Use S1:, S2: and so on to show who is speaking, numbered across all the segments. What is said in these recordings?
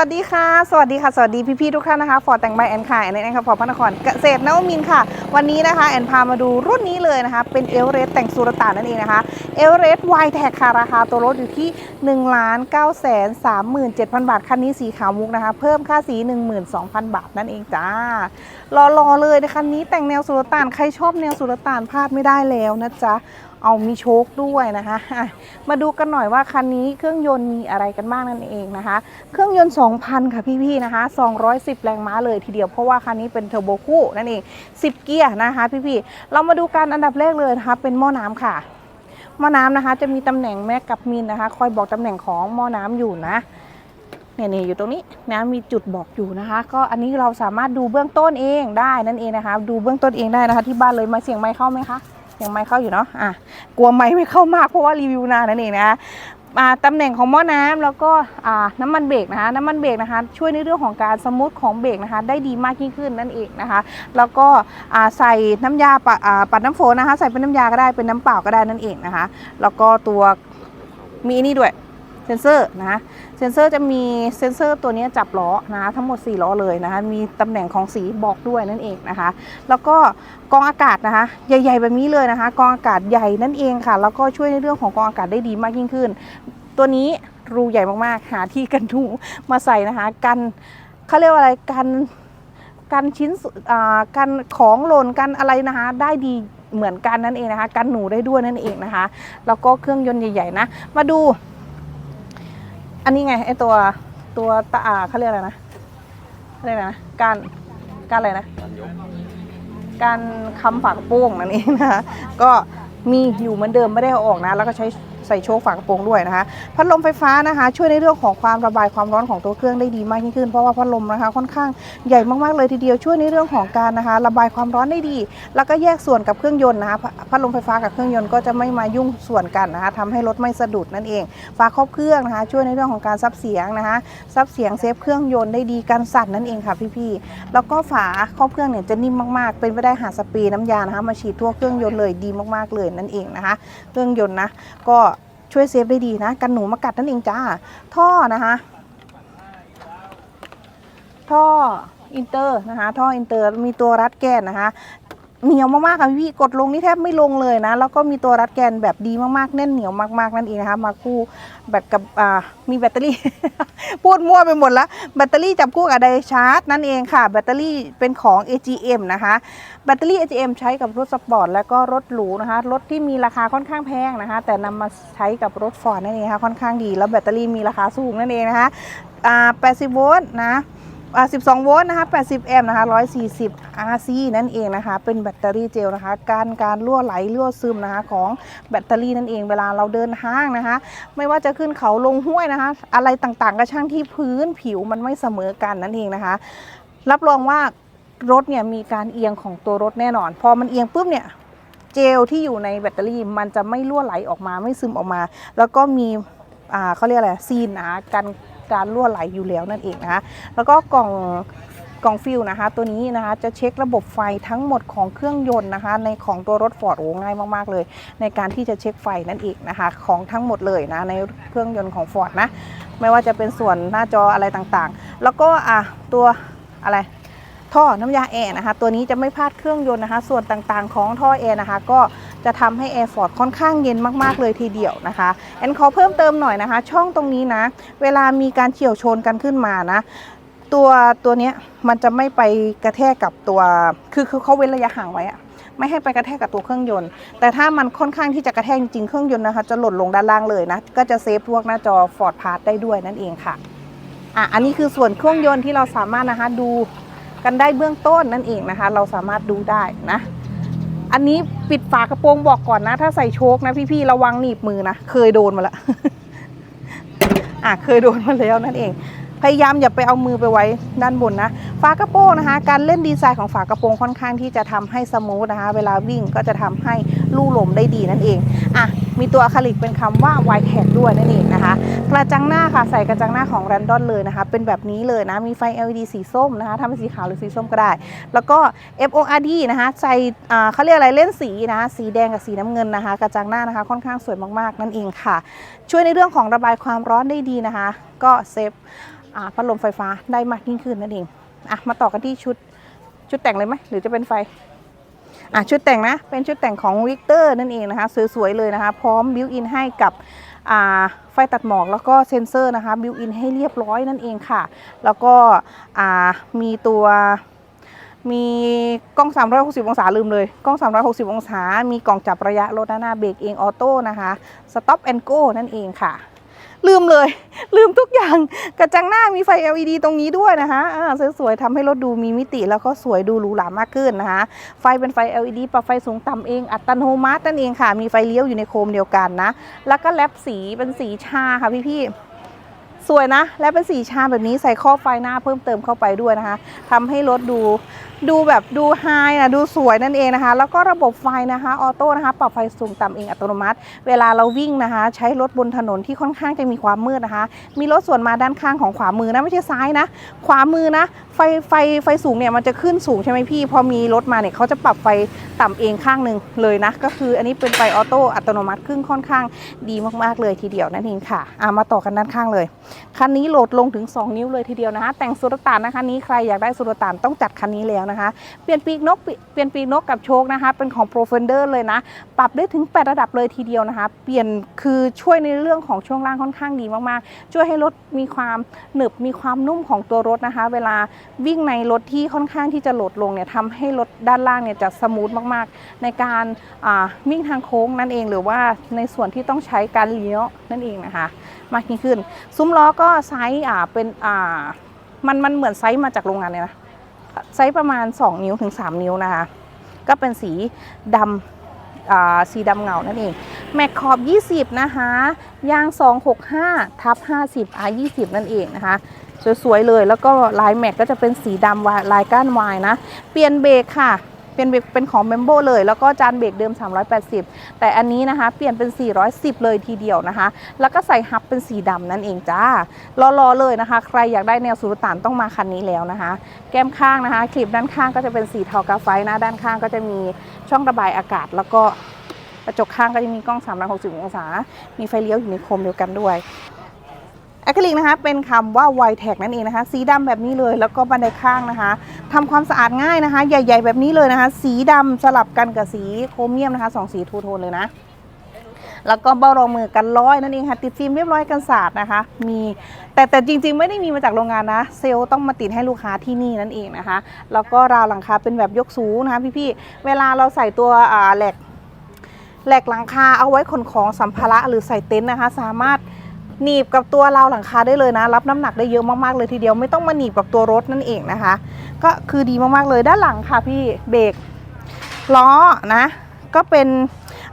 S1: วัสดีค่ะ สวัสดีค่ะ สวัสดีพี่ๆทุกท่านนะคะ ฟอร์ดแต่งใบแอนค่ะแอนแอนค่ะฟอร์ดพระนครเกษตรนวมินค่ะ วันนี้นะคะ แอนพามาดูรุ่นนี้เลยนะคะ เป็นเอลเรสแต่งสุรต่านนั่นเองนะคะ เอลเรสไวแท็กค่ะ ราคาตัวรถอยู่ที่ 1 9 3 7 0 0 0 บาท คันนี้สีขาวมุกนะคะ เพิ่มค่าสี 12,000 บาทนั่นเองจ้ารอๆเลยนะคะคันนี้แต่งแนวสุรต่าน ใครชอบแนวสุรต่านพลาดไม่ได้แล้วนะจ๊ะ เอามีโชคด้วยนะคะ มาดูกันหน่อยว่าคันนี้เครื่องยนต์มีอะไรกันบ้างนั่นเองนะคะ เครื่องยนต์ 2,000 ค่ะพี่ๆนะคะ 210 แรงม้าเลยทีเดียวเพราะว่าคันนี้เป็นเทอร์โบคู่นั่นเอง 10 เกียร์นะคะพี่ๆเรามาดูการอันดับแรกเลยนะคะ เป็นหม้อน้ำค่ะหม้อน้ำนะคะจะมีตำแหน่งแม็กกับมินนะคะ คอยบอกตำแหน่งของหม้อน้ำอยู่นะเนี่ยอยู่ตรงนี้นะมีจุดบอกอยู่นะคะ ก็อันนี้เราสามารถดูเบื้องต้นเองได้นั่นเองนะคะ ดูเบื้องต้นเองได้นะคะ ที่บ้านเลยมาเสียงไม้เข้าไหมคะ ยังไม่เข้าอยู่เนาะอะกลัวไม่ไม่เข้ามากเพราะว่ารีวิวนานนั่นเองนะคะอ่าตำแหน่งของหม้อน้ำแล้วก็อ่าน้ำมันเบรกนะคะน้ำมันเบรกนะคะ ช่วยในเรื่องของการสมูทของเบรกนะคะ ได้ดีมากยิ่งขึ้นนั่นเองนะคะ แล้วก็อ่าใส่น้ำยาปะอ่าปัดน้ำฝนนะคะ ใส่เป็นน้ำยาก็ได้เป็นน้ำเปล่าก็ได้นั่นเองนะคะ แล้วก็ตัวมีนี่ด้วย ซนเซอร์นะเซนเซอร์จะมีเซนเซอร์ตัวนี้จับล้อนะทั้งหมด 4 ล้อเลยนะคะมีตำแหน่งของสีบอกด้วยนั่นเองนะคะ แล้วก็กองอากาศนะคะใหญ่ๆแบบนี้เลยนะคะ กองอากาศใหญ่นั่นเองค่ะ แล้วก็ช่วยในเรื่องของกองอากาศได้ดีมากยิ่งขึ้น ตัวนี้รูใหญ่มากๆ หาที่กันรูมาใส่นะคะ กันเขาเรียกว่าอะไรกันกันชิ้นส่วนอ่ากันของหล่นกันอะไรนะคะ ได้ดีเหมือนกันนั่นเองนะคะ กันหนูได้ด้วยนั่นเองนะคะ แล้วก็เครื่องยนต์ใหญ่ๆนะ มาดู อันนี้ไงไอตัวตัวตาอ่าเขาเรียกอะไรนะเขาเรียกอะไรนะการการอะไรนะ การคำฝากโป้งนั่นเองนะคะก็มีอยู่เหมือนเดิมไม่ได้เอาออกนะ แล้วก็ใช้ ใส่โชคฝากระโปรงด้วยนะคะ พัดลมไฟฟ้านะคะ ช่วยในเรื่องของความระบายความร้อนของตัวเครื่องได้ดีมากยิ่งขึ้น เพราะว่าพัดลมนะคะค่อนข้างใหญ่มากๆเลยทีเดียวช่วยในเรื่องของการนะคะ ระบายความร้อนได้ดี แล้วก็แยกส่วนกับเครื่องยนต์นะคะพัดลมไฟฟ้ากับเครื่องยนต์ก็จะไม่มายุ่งส่วนกันนะคะทำให้รถไม่สะดุดนั่นเองฝาครอบเครื่องนะคะ ช่วยในเรื่องของการซับเสียงนะคะซับเสียงเซฟเครื่องยนต์ได้ดีกันสั่นนั่นเองค่ะพี่ๆแล้วก็ฝาครอบเครื่องเนี่ยจะนิ่มมากๆ เป็นไปได้หาสเปรย์น้ำยานะคะมาฉีดทั่วเครื่องยนต์เลยดีมากๆเลยนั่นเองนะคะ เครื่องยนต์นะก็ ช่วยเซฟได้ดีนะ กันหนูมากัดนั่นเองจ้า ท่อนะคะท่ออินเตอร์นะคะท่ออินเตอร์มีตัวรัดแกนนะคะ เหนียวมากๆค่ะพี่กดลงนี่แทบไม่ลงเลยนะ แล้วก็มีตัวรัดแกนแบบดีมากๆแน่นเหนียวมากๆนั่นเองนะคะมาคู่แบบกับอ่ามีแบตเตอรี่ พูดมั่วไปหมดแล้วแบตเตอรี่จับคู่กับไดชาร์จนั่นเองค่ะ แบตเตอรี่เป็นของ AGM นะคะ แบตเตอรี่ AGM ใช้กับรถสปอร์ตแล้วก็รถหรูนะคะ รถที่มีราคาค่อนข้างแพงนะคะ แต่นำมาใช้กับรถฟอร์ดนั่นเองค่ะค่อนข้างดี แล้วแบตเตอรี่มีราคาสูงนั่นเองนะคะ80โวลต์นะ 12 โวลต์นะคะ 80 แอมป์นะคะ 140 RC นั่นเองนะคะ เป็นแบตเตอรี่เจลนะคะ การการรั่วไหลรั่วซึมนะคะของแบตเตอรี่นั่นเอง เวลาเราเดินห้างนะคะ ไม่ว่าจะขึ้นเขาลงห้วยนะคะ อะไรต่างๆ ก็ช่างที่พื้นผิวมันไม่เสมอกันนั่นเองนะคะ รับรองว่ารถเนี่ยมีการเอียงของตัวรถแน่นอน พอมันเอียงปุ๊บเนี่ยเจลที่อยู่ในแบตเตอรี่มันจะไม่รั่วไหลออกมาไม่ซึมออกมา แล้วก็มีอ่าเขาเรียกอะไรซีนนากัน การรั่วไหลอยู่แล้วนั่นเองนะคะแล้วก็กล่องกล่องฟิลนะคะ ตัวนี้นะคะจะเช็คระบบไฟทั้งหมดของเครื่องยนต์นะคะ ในของตัวรถฟอร์ดโอ้ง่ายมากๆเลย ในการที่จะเช็คไฟนั่นเองนะคะ ของทั้งหมดเลยนะในเครื่องยนต์ของฟอร์ดนะไม่ว่าจะเป็นส่วนหน้าจออะไรต่างๆ แล้วก็อะตัวอะไร ท่อน้ำยาแอร์นะคะ ตัวนี้จะไม่พลาดเครื่องยนต์นะคะ ส่วนต่างๆ ของท่อแอร์นะคะ ก็จะทำให้แอร์ฟอร์ดค่อนข้างเย็นมากๆเลยทีเดียวนะคะแอนขอเพิ่มเติมหน่อยนะคะ ช่องตรงนี้นะ เวลามีการเฉี่ยวชนกันขึ้นมานะตัวตัวเนี้ยมันจะไม่ไปกระแทกกับตัวคือคือเขาเว้นระยะห่างไว้อะไม่ให้ไปกระแทกกับตัวเครื่องยนต์ แต่ถ้ามันค่อนข้างที่จะกระแทกจริงเครื่องยนต์นะคะ จะหล่นลงด้านล่างเลยนะ ก็จะเซฟพวกหน้าจอ Ford Pass ได้ด้วยนั่นเองค่ะอะ อันนี้คือส่วนเครื่องยนต์ที่เราสามารถนะคะดู กันได้เบื้องต้นนั่นเองนะคะ เราสามารถดูได้นะ อันนี้ปิดฝากระโปรงบอกก่อนนะ ถ้าใส่โชคนะพี่ๆระวังหนีบมือนะ เคยโดนมาล้วอะเคยโดนมาแล้วนั่นเอง พยายามอย่าไปเอามือไปไว้ด้านบนนะฝากระโปรงนะคะ การเล่นดีไซน์ของฝากระโปรงค่อนข้างที่จะทำให้สมูทนะคะ เวลาวิ่งก็จะทำให้ลู่ลมได้ดีนั่นเองอะ มีตัวอะคริลิกเป็นคำว่า y t a g ด้วยนั่นเองนะคะ กระจังหน้าค่ะใส่กระจังหน้าของ r รนดอนเลยนะคะ เป็นแบบนี้เลยนะ มีไฟ LED สีส้มนะคะถ้าเป็นสีขาวหรือสีส้มก็ได้ แล้วก็ FORD นะคะใส่เขาเรียกอะไรเล่นสีนะะสีแดงกับสีน้ำเงินนะคะ กระจังหน้านะคะค่อนข้างสวยมากๆนั่นเองค่ะ ช่วยในเรื่องของระบายความร้อนได้ดีนะคะ ก็เซฟพัดลมไฟฟ้าได้มากยิ่งขึ้นนั่นเองอะมาต่อกันที่ชุดชุดแต่งเลยไหมหรือจะเป็นไฟ อะชุดแต่งนะ เป็นชุดแต่งของวิกเตอร์นั่นเองนะคะ สวยๆเลยนะคะ พร้อมบิวอินให้กับอ่าไฟตัดหมอกแล้วก็เซนเซอร์นะคะบิวอินให้เรียบร้อยนั่นเองค่ะ แล้วก็อ่ามีตัวมีกล้อง 360 องศาลืมเลย กล้อง 360 องศา มีกล่องจับระยะรถด้านหน้าเบรกเองออโต้นะคะ Stop and Go นั่นเองค่ะ ลืมเลย ลืมทุกอย่างกระจังหน้ามีไฟ LED ตรงนี้ด้วยนะคะอ่าสวยๆทำให้รถดูมีมิติแล้วก็สวยดูหรูหรามากขึ้นนะคะ ไฟเป็นไฟ LED ปรับไฟสูงต่ำเองอัตโนมัตินั่นเองค่ะ มีไฟเลี้ยวอยู่ในโคมเดียวกันนะ แล้วก็แลปสีเป็นสีชาค่ะพี่ๆสวยนะ และเป็นสีชาแบบนี้ใส่ข้อไฟหน้าเพิ่มเติมเข้าไปด้วยนะคะทำให้รถดู ดูแบบดูไฮนะดูสวยนั่นเองนะคะ แล้วก็ระบบไฟนะคะออโต้นะคะปรับไฟสูงต่ำเองอัตโนมัติ เวลาเราวิ่งนะคะ ใช้รถบนถนนที่ค่อนข้างจะมีความมืดนะคะ มีรถสวนมาด้านข้างของขวามือนะไม่ใช่ซ้ายนะ ขวามือนะ ไฟไฟไฟสูงเนี่ยมันจะขึ้นสูงใช่ไหมพี่ พอมีรถมาเนี่ยเขาจะปรับไฟต่ำเองข้างหนึ่งเลยนะ ก็คืออันนี้เป็นไฟออโต้อัตโนมัติขึ้นค่อนข้างดีมากๆเลยทีเดียวนั่นเองค่ะอะมาต่อกันด้านข้างเลยคันนี้โหลดลงถึง 2 นิ้วเลยทีเดียวนะคะแต่งสุรต่านนะคะนี้ใครอยากได้สุรต่านต้องจัดคันนี้แล้วนะคะ เปลี่ยนปีกนกเปลี่ยนปีกนกกับโชคนะคะ เป็นของ Pro Fender เลยนะ ปรับได้ถึง 8 ระดับเลยทีเดียวนะคะ เปลี่ยนคือช่วยในเรื่องของช่วงล่างค่อนข้างดีมากๆ ช่วยให้รถมีความหนึบมีความนุ่มของตัวรถนะคะ เวลาวิ่งในรถที่ค่อนข้างที่จะโหลดลงเนี่ยทำให้รถด้านล่างเนี่ยจะสมูทมากๆ ในการวิ่งทางโค้งนั่นเองหรือว่าในส่วนที่ต้องใช้การเลี้ยวนั่นเองนะคะ มากยิ่งขึ้น ซุ้มล้อก็ไซส์เป็นมันมันเหมือนไซส์มาจากโรงงานเลยนะ ไซส์ประมาณ 2 นิ้วถึง 3 นิ้วนะคะ ก็เป็นสีดำสีดำเงานั่นเอง แม็กขอบ 20 นะคะ ยาง 265 ทับ 50 R 20 นั่นเองนะคะ สวย ๆ เลย แล้วก็ลายแม็กก็จะเป็นสีดำลายก้านวายนะ เปลี่ยนเบรกค่ะ เป็นเป็นของเมมโบเลย แล้วก็จานเบรกเดิม 380 แต่อันนี้นะคะ เปลี่ยนเป็น 410 เลยทีเดียวนะคะ แล้วก็ใส่ฮับเป็นสีดำนั่นเองจ้ารอๆเลยนะคะ ใครอยากได้แนวสุรต่านต้องมาคันนี้แล้วนะคะ แก้มข้างนะคะคลิปด้านข้างก็จะเป็นสีเทากาไฟนะด้านข้างก็จะมีช่องระบายอากาศ แล้วก็กระจกข้างก็จะมีกล้อง 360 องศา มีไฟเลี้ยวอยู่ในโคมเดียวกันด้วย อะคริลิกนะคะเป็นคำว่า w i t e c นั่นเองนะคะ สีดำแบบนี้เลยแล้วก็บันไดข้างนะคะทำความสะอาดง่ายนะคะ ใหญ่ ๆ แบบนี้เลยนะคะ สีดำสลับกันกับสีโครเมียมนะคะสองสีทูโทนเลยนะแล้วก็เบ้ารองมือกันร้อยนั่นเองค่ะติดฟิล์มเรียบร้อยกันสาดนะคะ มีแต่แต่จริง ๆ ไม่ได้มีมาจากโรงงานนะ เซลล์ต้องมาติดให้ลูกค้าที่นี่นั่นเองนะคะ แล้วก็ราวหลังคาเป็นแบบยกสูงนะคะพี่ๆเวลาเราใส่ตัวแหลกแหลกหลังคาเอาไว้ขนของสัมภาระหรือใส่เต็นท์นะคะ สามารถ หนีบกับตัวราวหลังคาได้เลยนะ รับน้ำหนักได้เยอะมากๆเลยทีเดียวไม่ต้องมาหนีบกับตัวรถนั่นเองนะคะ ก็คือดีมากๆเลยด้านหลังค่ะพี่เบรกล้อนะ ก็เป็น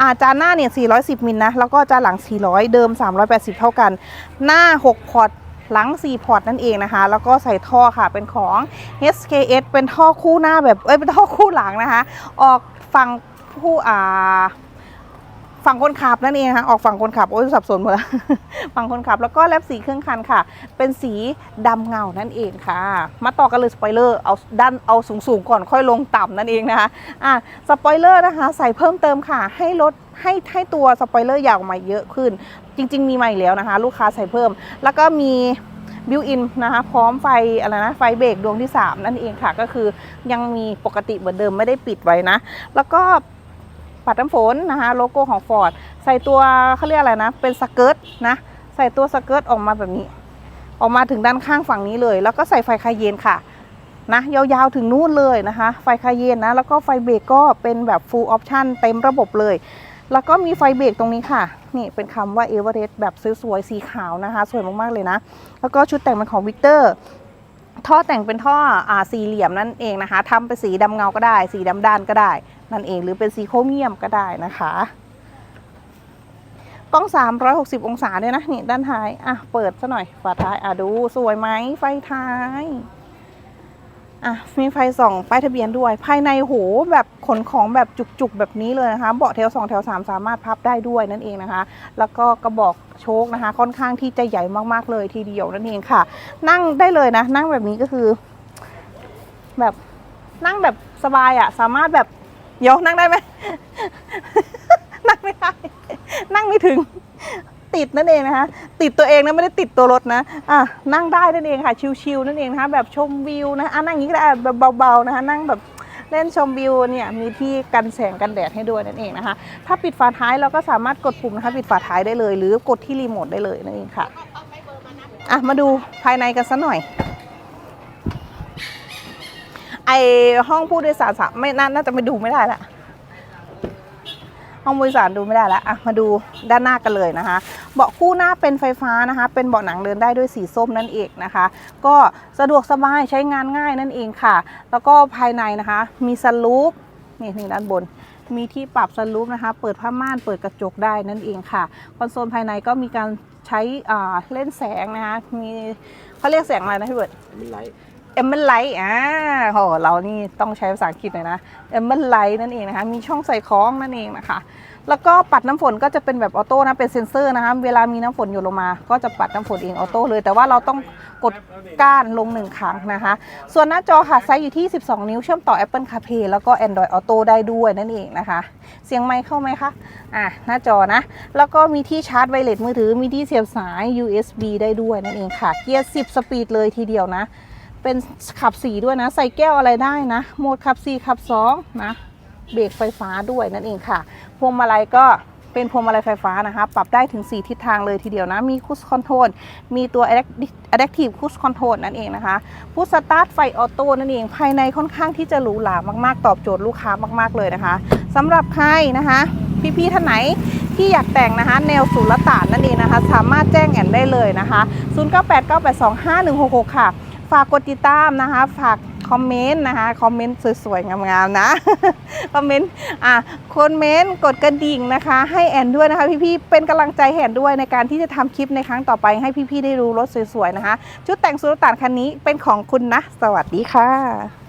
S1: อาจานหน้าเนี่ย 410 มิลนะ แล้วก็จานหลัง 400 เดิม 380 เท่ากัน หน้า 6 พอร์ต หลัง 4 พอร์ตนั่นเองนะคะ แล้วก็ใส่ท่อค่ะ เป็นของ SKS เป็นท่อคู่หน้าแบบ เอ้ย เป็นท่อคู่หลังนะคะ ออกฝั่งผู้อ่า ฝั่งคนขับนั่นเองค่ะออกฝั่งคนขับโอ้ยสับสนหมดแล้วฝั่งคนขับแล้วก็แลบสีเครื่องคันค่ะ เป็นสีดำเงานั่นเองค่ะ มาต่อกันเลยสปอยเลอร์เอาด้านเอาสูงๆก่อนค่อยลงต่ำนั่นเองนะคะอะสปอยเลอร์นะคะ ใส่เพิ่มเติมค่ะ ให้รถให้ให้ตัวสปอยเลอร์ยาวมาเยอะขึ้น จริง ๆ มีมาอีกแล้วนะคะ ลูกค้าใส่เพิ่ม แล้วก็มีบิวอินนะคะพร้อมไฟอะไรนะไฟเบรกดวงที่ 3 นั่นเองค่ะ ก็คือยังมีปกติเหมือนเดิมไม่ได้ปิดไว้นะ แล้วก็ ปัดน้ำฝนนะคะโลโก้ของ Ford ใส่ตัวเขาเรียกอะไรนะ เป็นสเกิร์ตนะใส่ตัวสเกิร์ตออกมาแบบนี้ ออกมาถึงด้านข้างฝั่งนี้เลย แล้วก็ใส่ไฟคายเยนค่ะนะยาวๆถึงนู่นเลยนะคะ ไฟคายเยนนะ แล้วก็ไฟเบรกก็เป็นแบบ full option เต็มระบบเลย แล้วก็มีไฟเบรกตรงนี้ค่ะ นี่เป็นคำว่า e v e r e s t แบบสวยๆสีขาวนะคะ สวยมากๆเลยนะ แล้วก็ชุดแต่งเป็นของ Victor ท่อแต่งเป็นท่ออสี่เหลี่ยมนั่นเองนะคะทำเป็นสีดำเงาก็ได้ สีดำด้านก็ได้ นั่นเองหรือเป็นสีโคเมียมก็ได้นะคะกล้อง 360 องศาด้วยนะนี่ด้านท้าย อะ เปิดซะหน่อยฝาท้าย อะ ดูสวยไหมไฟท้าย อะ มีไฟส่องป้ายทะเบียนด้วย ภายในโหแบบขนของแบบจุกๆ แบบนี้เลยนะคะ เบาะแถว 2 แถว 3 สามารถพับได้ด้วยนั่นเองนะคะ แล้วก็กระบอกโชคนะคะ ค่อนข้างที่จะใหญ่มากๆเลยทีเดียวนั่นเองค่ะ นั่งได้เลยนะ นั่งแบบนี้ก็คือ แบบนั่งแบบสบายอะ่ะ สามารถแบบ เดี๋ยนั่งได้ไหม นั่งไม่ได้ นั่งไม่ถึง ติดนั่นเองนะคะ ติดตัวเองนะไม่ได้ติดตัวรถนะ อะนั่งได้นั่นเองค่ะ ชิลๆนั่นเองนะคะ แบบชมวิวนะอะนั่งอย่างนี้ก็ได้แบบเบาๆนะคะ นั่งแบบเล่นชมวิวเนี่ยมีที่กันแสงกันแดดให้ด้วยนั่นเองนะคะ ถ้าปิดฝาท้ายเราก็สามารถกดปุ่มนะคะปิดฝาท้ายได้เลย หรือกดที่รีโมทได้เลยนั่นเองค่ะ อะมาดูภายในกันสักหน่อย ห้องผู้โดยสารสามไม่น่าน่าจะไม่ดูไม่ได้ละห้องผู้โดยสารดูไม่ได้แล้วอะมาดูด้านหน้ากันเลยนะคะ เบาะคู่หน้าเป็นไฟฟ้านะคะ เป็นเบาะหนังเดินได้ด้วยสีส้มนั่นเองนะคะ ก็สะดวกสบายใช้งานง่ายนั่นเองค่ะ แล้วก็ภายในนะคะ มีสลูปนี่นี่ด้านบน มีที่ปรับสลูปนะคะ เปิดผ้าม่านเปิดกระจกได้นั่นเองค่ะ คอนโซลภายในก็มีการใช้เล่นแสงนะคะ มีเขาเรียกแสงอะไรนะพี่เบิร์ด
S2: มันไลท์
S1: เอมเบลไลท์อ่าโหเรานี่ต้องใช้ภาษาอังกฤษหน่อยนะเอมเบลไลท์นั่นเองนะคะ มีช่องใส่ของนั่นเองนะคะ แล้วก็ปัดน้ำฝนก็จะเป็นแบบออโต้นะ เป็นเซ็นเซอร์นะคะ เวลามีน้ำฝนหยดลงมา ก็จะปัดน้ำฝนเองออโต้เลย แต่ว่าเราต้องกดก้านลงหนึ่งครั้งนะคะ ส่วนหน้าจอค่ะไซส์อยู่ที่ 12 นิ้วเชื่อมต่อ Apple CarPlay แล้วก็ Android Auto ได้ด้วยนั่นเองนะคะ เสียงไมค์เข้าไหมคะ อะหน้าจอนะ แล้วก็มีที่ชาร์จไวเลสมือถือ มีที่เสียบสาย USB ได้ด้วยนั่นเองค่ะ เกียร์ 10 สปีดเลยทีเดียวนะ เป็นขับ4ด้วยนะ ใส่แก้วอะไรได้นะ โหมดขับ4ขับ2นะ เบรกไฟฟ้าด้วยนั่นเองค่ะ พวงมาลัยก็เป็นพวงมาลัยไฟฟ้านะคะ ปรับได้ถึง 4 ทิศทางเลยทีเดียวนะ มีคูสคอนโทรลมีตัว Adaptive Cruise Control นั่นเองนะคะพุชสตาร์ทไฟออโต้นั่นเอง ภายในค่อนข้างที่จะหรูหรามาก ๆ ตอบโจทย์ลูกค้ามาก ๆ เลยนะคะสำหรับใครนะคะ พี่ ๆ ท่านไหนที่อยากแต่งนะคะ แนวสุลต่านนั่นเองนะคะ สามารถแจ้งแอนได้เลยนะคะ 0989825166 ค่ะ ฝากกดติดตามนะคะ ฝากคอมเมนต์นะคะคอมเมนต์สวยๆงามๆนะคอมเมนต์อะคอมเมนต์กดกระดิ่งนะคะ ให้แอนด้วยนะคะ พี่ๆเป็นกำลังใจให้แอนด้วยในการที่จะทำคลิปในครั้งต่อไปให้พี่ๆได้รู้รถสวยๆนะคะ ชุดแต่งสุรต่านคันนี้เป็นของคุณนะ สวัสดีค่ะ